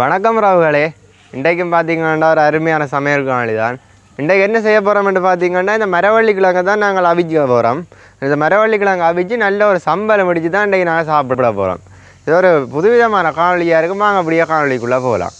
வணக்கம் ராவுகளே. இன்றைக்கும் பார்த்தீங்கன்னா ஒரு அருமையான சமையல் காணொலி தான் இன்றைக்கு என்ன செய்ய போகிறோம்னு பார்த்தீங்கன்னா இந்த மரவள்ளி கிழங்கு தான் நாங்கள் அவிக்க போகிறோம் இந்த மரவள்ளி கிழங்கு அவிச்சு நல்ல ஒரு சம்பளம் முடிச்சு தான் இன்றைக்கு நாங்கள் சாப்பிட போகிறோம் இது ஒரு புதுவிதமான காணொலியாக இருக்கும். வாங்க அப்படியே காணொலிக்குள்ளே போகலாம்.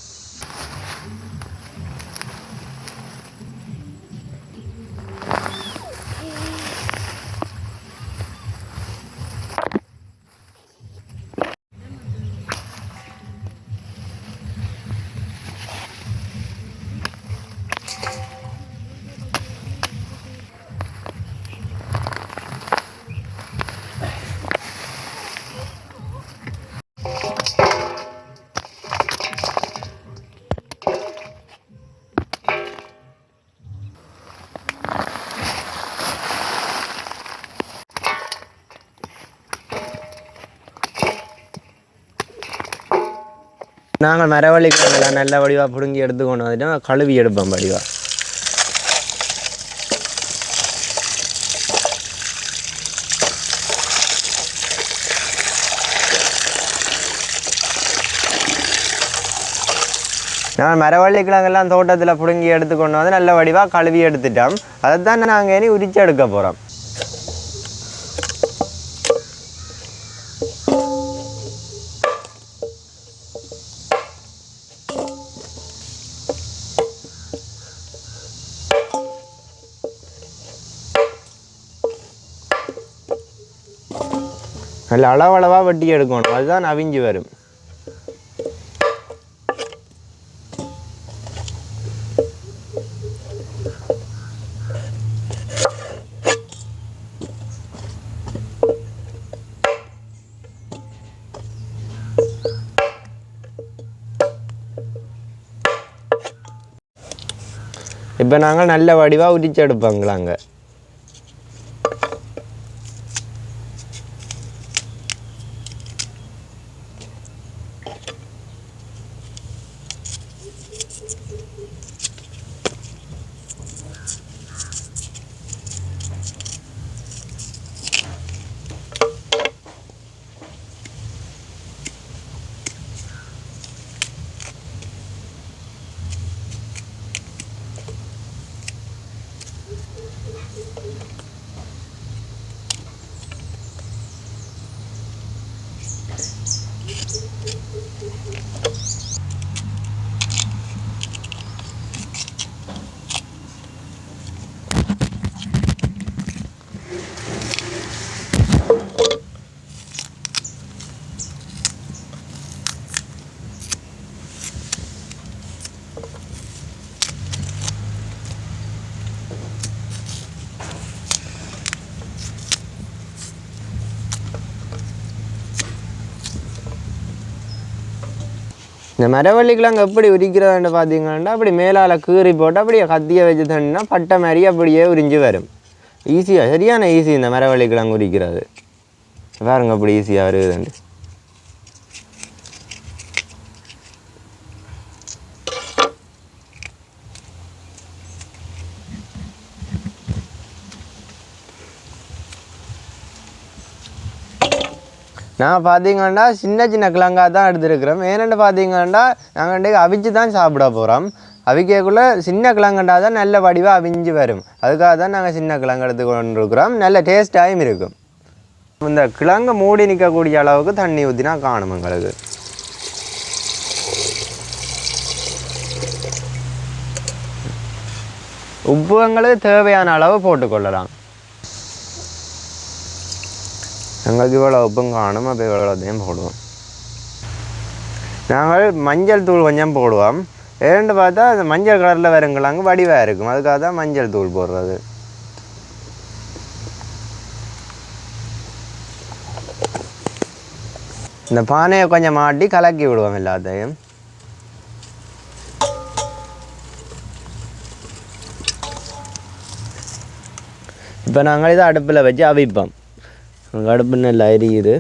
நாங்கள் மரவள்ளி கிழங்குலாம் நல்ல வடிவாக பிடுங்கி எடுத்து கொண்டு வந்துட்டோம். கழுவி எடுப்போம் வடிவாக நான் மரவள்ளி கிழங்கெல்லாம் தோட்டத்தில் பிடுங்கி எடுத்துக்கொண்டு வந்து நல்ல வடிவாக கழுவி எடுத்துட்டோம். அதை தான் நாங்கள் இனி உரிச்சு எடுக்க போகிறோம் நல்ல அளவளவாக வெட்டி எடுக்கணும். அதுதான் அவிஞ்சு வரும். இப்போ நாங்கள் நல்ல வடிவாக உரிச்சு எடுப்போங்களாங்க இந்த மரவள்ளிக்கெலாம் எப்படி உரிக்கிறதுன்னு பார்த்தீங்கன்னா அப்படி மேலால் கீறி போட்டு அப்படியே கத்தியை வச்சு தண்ணினா பட்டை மாதிரி அப்படியே உரிஞ்சு வரும். ஈஸியாக சரியான ஈஸி இந்த மரவள்ளிக்கெலாம் உரிக்கிறது. பாருங்க அப்படி ஈஸியாக வருதுண்டு நான் பார்த்தீங்கன்னா சின்ன சின்ன கிழங்கா தான் எடுத்துருக்குறோம். ஏன்னு பார்த்தீங்கன்னா நாங்கள் இன்றைக்கு அவிச்சு தான் சாப்பிட போகிறோம் அவிக்கக்குள்ளே சின்ன கிழங்குண்டா தான் நல்ல வடிவாக அவிஞ்சு வரும். அதுக்காக தான் நாங்கள் சின்ன கிழங்கு எடுத்து கொண்டிருக்கிறோம். நல்ல டேஸ்ட்டாகவும் இருக்கும். இந்த கிழங்கு மூடி நிற்கக்கூடிய அளவுக்கு தண்ணி ஊற்றினா காணும் எங்களுக்கு. உப்பு எங்களுக்கு தேவையான அளவு போட்டுக்கொள்ளலாம். நாங்கள் இவ்வளோ உப்பும் காணும் அப்போ இவ்வளோத்தையும் போடுவோம் நாங்கள் மஞ்சள் தூள் கொஞ்சம் போடுவோம் ஏன்னு பார்த்தா அந்த மஞ்சள் கலரில் வருங்களாங்க வடிவாக இருக்கும் அதுக்காக தான் மஞ்சள் தூள் போடுறது இந்த பானையை கொஞ்சம் மாட்டி கலக்கி விடுவோம் எல்லாத்தையும் இப்போ நாங்கள் இதை அடுப்பில் வச்சு அவிப்போம் அடுப்பு நல்லா எரியுது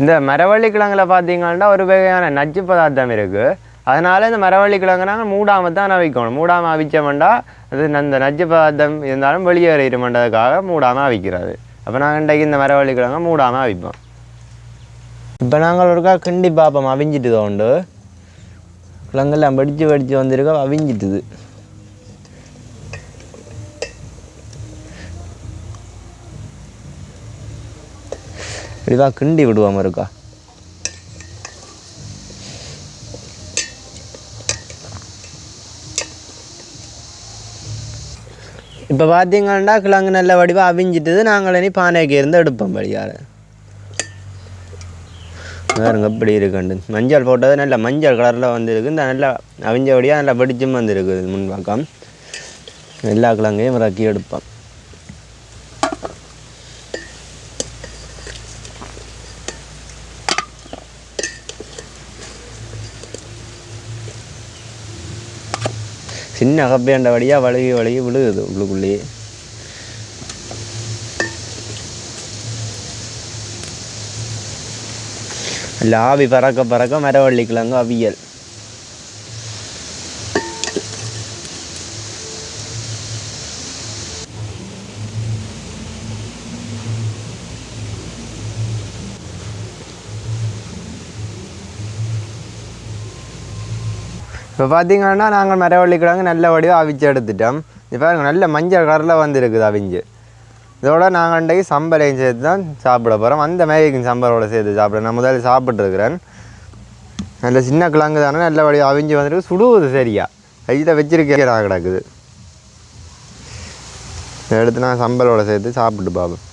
இந்த மரவள்ளி கிழங்குல பார்த்தீங்கன்னா ஒரு வகையான நச்சு பதார்த்தம் இருக்குது அதனால இந்த மரவள்ளி கிழங்கு நாங்கள் மூடாமல் தான் அவிக்கணும். மூடாமல் அவிச்சோம்னா அது அந்த நச்சு பதார்த்தம் இருந்தாலும் வெளியேறிடுமென்றதுக்காக மூடாமல் அவிக்கிறது. அப்போ நாங்கள் இன்றைக்கு இந்த மரவள்ளி கிழங்க மூடாமல் அவிப்போம். இப்போ நாங்கள் ஒருக்கா கிண்டி பார்ப்போம். அவிஞ்சிட்டு உண்டு. கிழங்கெல்லாம் வெடிச்சு வெடிச்சு வந்திருக்கா அவிஞ்சிட்டுது. இப்படிவா கிண்டி விடுவோம் இருக்கா? இப்போ பார்த்தீங்கன்னா கிழங்கு நல்ல வடிவாக அவிஞ்சிட்டது. நாங்கள் இனி பானைக்கு இருந்து எடுப்போம் வழியால் வேறுங்க எப்படி இருக்குண்டு. மஞ்சள் போட்டது நல்ல மஞ்சள் கலரில் வந்துருக்கு. இந்த நல்லா அவிஞ்சபடியாக நல்லா வெடிச்சும் வந்திருக்கு முன்பாக்கம் எல்லா கிழங்கையும் இறக்கி எடுப்போம். சின்ன கப்பேண்ட வழியாக வழுகி வழுகி விழுகுது உள்ளுக்குள்ளேயே. லாவி பறக்க பறக்க மரவள்ளி கிழங்கு அவியல். இப்போ பார்த்தீங்கன்னா நாங்கள் மரவள்ளி கிழங்கு நல்ல வடிவாக அவிச்சு எடுத்துட்டோம். இப்போ பாருங்க நல்ல மஞ்சள் கலரில் வந்துருக்குது அவிஞ்சு. இதோட நாங்கள் அன்றைக்கு சம்பளையும் சேர்த்து தான் சாப்பிட போகிறோம் அந்த மாதிரி சம்பளோட சேர்த்து சாப்பிட நான் முதல்ல சாப்பிட்ருக்குறேன் நல்ல சின்ன கிழங்கு தானே நல்ல வடிவாக அவிஞ்சு வந்துருக்கு. சுடுவது சரியா? கையில் வச்சிருக்கே கிடக்குது. இதை எடுத்து நான் சம்பளோட சேர்த்து சாப்பிட்டு பார்ப்போம்.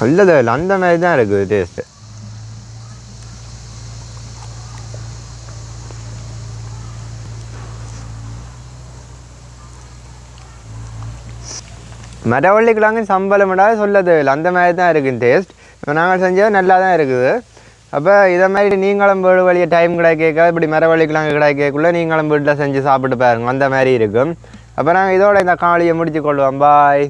நல்லது இல்லை அந்த மாதிரி தான் இருக்குது டேஸ்ட்டு மரவள்ளி சம்பளம் விடாது சொல்ல தேவையில்லை அந்த மாதிரி தான் இருக்குது டேஸ்ட் இப்போ நாங்கள் செஞ்சது நல்லா தான் இருக்குது. அப்போ இதை மாதிரி நீங்களும் வீடு வழியை டைம் கிடைக்க இப்படி மரவள்ளிக்கிழங்கு கிடைக்கக்குள்ளே நீங்களும் வீட்டில் செஞ்சு சாப்பிட்டு பாருங்க. அந்த மாதிரி இருக்கும். அப்போ நாங்கள் இதோட இந்த காலையை முடிச்சு கொள்வோம். பாய்